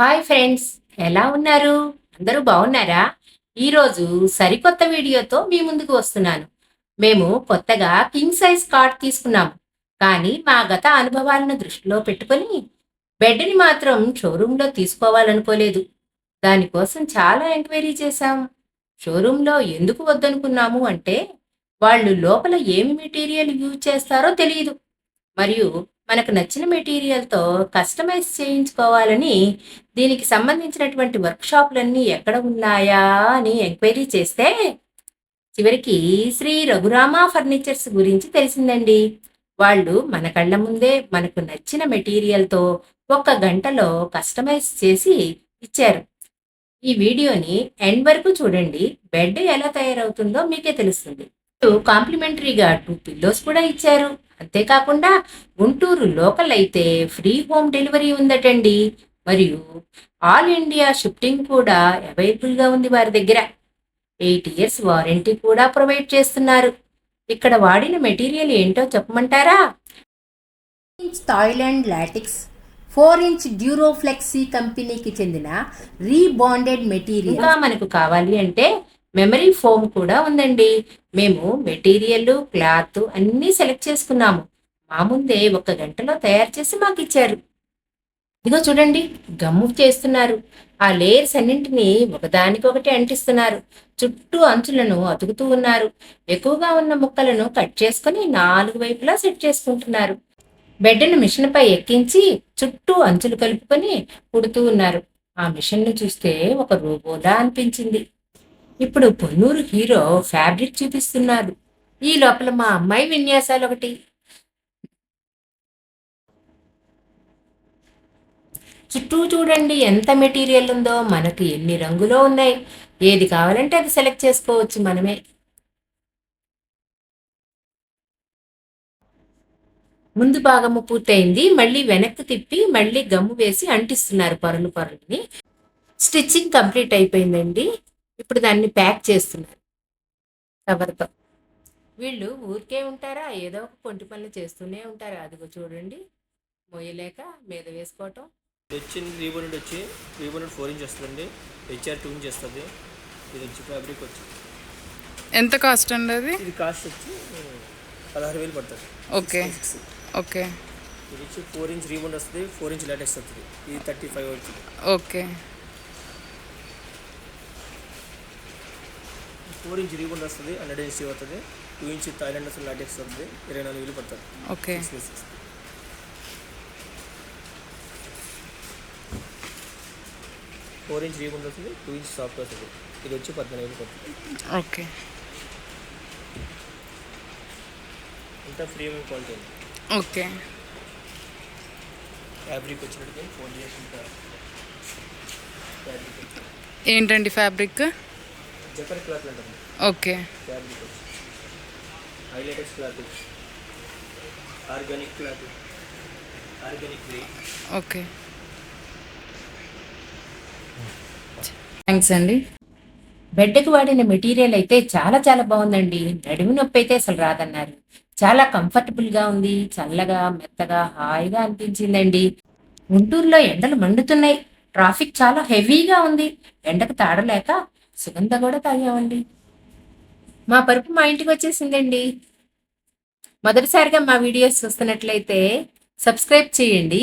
Hi friends ఎలా ఉన్నారు? అందరూ బాగున్నారా? ఈరోజు సరికొత్త వీడియోతో మీ ముందుకు వస్తున్నాను. మేము కొత్తగా కింగ్ సైజ్ కార్డ్ తీసుకున్నాము. కానీ మా గత అనుభవాలను దృష్టిలో పెట్టుకొని బెడ్ని మాత్రం షోరూంలో తీసుకోవాలనుకోలేదు. దానికోసం చాలా ఎంక్వైరీ చేశాం. షోరూంలో ఎందుకు వద్దనుకున్నాము అంటే వాళ్ళు లోపల ఏమి మెటీరియల్ యూజ్ చేస్తారో తెలియదు. మరియు మనకు నచ్చిన మెటీరియల్తో కస్టమైజ్ చేయించుకోవాలని దీనికి సంబంధించినటువంటి వర్క్షాప్లన్నీ ఎక్కడ ఉన్నాయా అని ఎంక్వైరీ చేస్తే చివరికి శ్రీ రఘురామ ఫర్నిచర్స్ గురించి తెలిసిందండి. వాళ్ళు మన కళ్ళ ముందే మనకు నచ్చిన మెటీరియల్తో ఒక్క గంటలో కస్టమైజ్ చేసి ఇచ్చారు. ఈ వీడియోని ఎండ్ వరకు చూడండి. బెడ్ ఎలా తయారవుతుందో మీకే తెలుస్తుంది. కాంప్లిమెంటరీగా టూ పిల్లోస్ కూడా ఇచ్చారు. అంతేకాకుండా గుంటూరు లోకల్ అయితే ఫ్రీ హోమ్ డెలివరీ ఉందటండి. మరియు ఆల్ ఇండియా షిఫ్టింగ్ కూడా అవైలబుల్గా ఉంది వారి దగ్గర. ఎయిట్ ఇయర్స్ వారంటీ కూడా ప్రొవైడ్ చేస్తున్నారు. ఇక్కడ వాడిన మెటీరియల్ ఏంటో చెప్పమంటారా? Inch Thailand latex four inch Duroflex కంపెనీకి చెందిన రీబాండెడ్ మెటీరియల్. మనకు కావాలి అంటే మెమరీ ఫోమ్ కూడా ఉందండి. మేము మెటీరియల్ క్లాత్ అన్నీ సెలెక్ట్ చేసుకున్నాము. మా ముందే ఒక గంటలో తయారు చేసి మాకు ఇచ్చారు. ఇదిగో చూడండి గమ్ము చేస్తున్నారు. ఆ లేయర్స్ అన్నింటినీ ఒకదానికొకటి అంటిస్తున్నారు. చుట్టూ అంచులను అతుకుతూ ఉన్నారు. ఎక్కువగా ఉన్న ముక్కలను కట్ చేసుకుని నాలుగు వైపులా సెట్ చేసుకుంటున్నారు. బెడ్ను మిషన్ పై ఎక్కించి చుట్టూ అంచులు కలుపుకొని కుడుతూ ఉన్నారు. ఆ మిషన్ను చూస్తే ఒక రోబోలా అనిపించింది. ఇప్పుడు పొన్నూరు హీరో ఫ్యాబ్రిక్ చూపిస్తున్నారు ఈ లోపల మా అమ్మాయి విన్యాసాలు ఒకటి. చుట్టూ చూడండి ఎంత మెటీరియల్ ఉందో మనకు ఎన్ని రంగులో ఉన్నాయి. ఏది కావాలంటే అది సెలెక్ట్ చేసుకోవచ్చు మనమే. ముందు భాగము పూర్తయింది మళ్ళీ వెనక్కి తిప్పి మళ్ళీ గమ్ము వేసి అంటిస్తున్నారు పొరలు పొరలని. స్టిచ్చింగ్ కంప్లీట్ అయిపోయిందండి. ఇప్పుడు దాన్ని ప్యాక్ చేస్తున్నారు. కవర్తో. వీళ్ళు ఊరికే ఉంటారా? ఏదో ఒక పొంటి పనులు చేస్తూనే ఉంటారు? అదిగో చూడండి. మొయ్యలేక మీద వేసుకోవటం. వచ్చింది రీబోనెట్ వచ్చి రీబోనెట్ ఫోర్ ఇంచ్ వస్తుందండి. హెచ్ఆర్ టూ ఇంచ్ వస్తుంది. ఇది వచ్చి ఫ్యాబ్రిక్ వచ్చి. ఎంత కాస్ట్ అండి అది? ఇది కాస్ట్ వచ్చి పదహారు వేలు పడుతుంది. ఓకే. ఓకే. ఇది వచ్చి ఫోర్ ఇంచ్ రీబోండ్ వస్తుంది. ఫోర్ ఇంచ్ లాటెక్స్ వస్తుంది. ఇది థర్టీ ఫైవ్ అవుతుంది ఓకే. ఫోర్ ఇంచ్ రీబోండ్ వస్తుంది హండ్రెడ్ ఇంచ్ అవుతుంది టూ ఇంచ్ థైలాండ్ వస్తుంది లాటెక్స్ వస్తుంది ఇరవై నాలుగు వేలు పడుతుంది. ఓకే. ఫోర్ ఇంచ్ రీబోండ్ వస్తుంది టూ ఇంచ్ సాఫ్ట్ వస్తుంది. ఇది వచ్చి పద్నాలుగు వేలు పడుతుంది. ఓకే. అంతా ఫ్రీ క్వాలిటీ ఉంది. ఓకే. ఫ్యాబ్రిక్ వచ్చినట్టుగా ఫోన్ చేసుకుంటారు ఫ్యాబ్రిక్ ఏంటండి ఫ్యాబ్రిక్ జపర్ క్లాత్ అంటారు okay. Fabric highlighted cloth organic cloth organic okay. Thanks అండి. బెడ్కి వాడిన మెటీరియల్ అయితే చాలా చాలా బాగుందండి. నడుము నొప్పి అయితే అసలు రాదన్నారు. చాలా కంఫర్టబుల్గా ఉంది. చల్లగా మెత్తగా హాయిగా అనిపించిందండి. గుంటూరులో ఎండలు మండుతున్నాయి. ట్రాఫిక్ చాలా హెవీగా ఉంది. ఎండకు తాడలేక సుగంధ కూడా తాగామండి. మా పరుపు మా ఇంటికి వచ్చేసిందండి. మొదటిసారిగా మా వీడియోస్ చూస్తున్నట్లయితే సబ్స్క్రైబ్ చేయండి.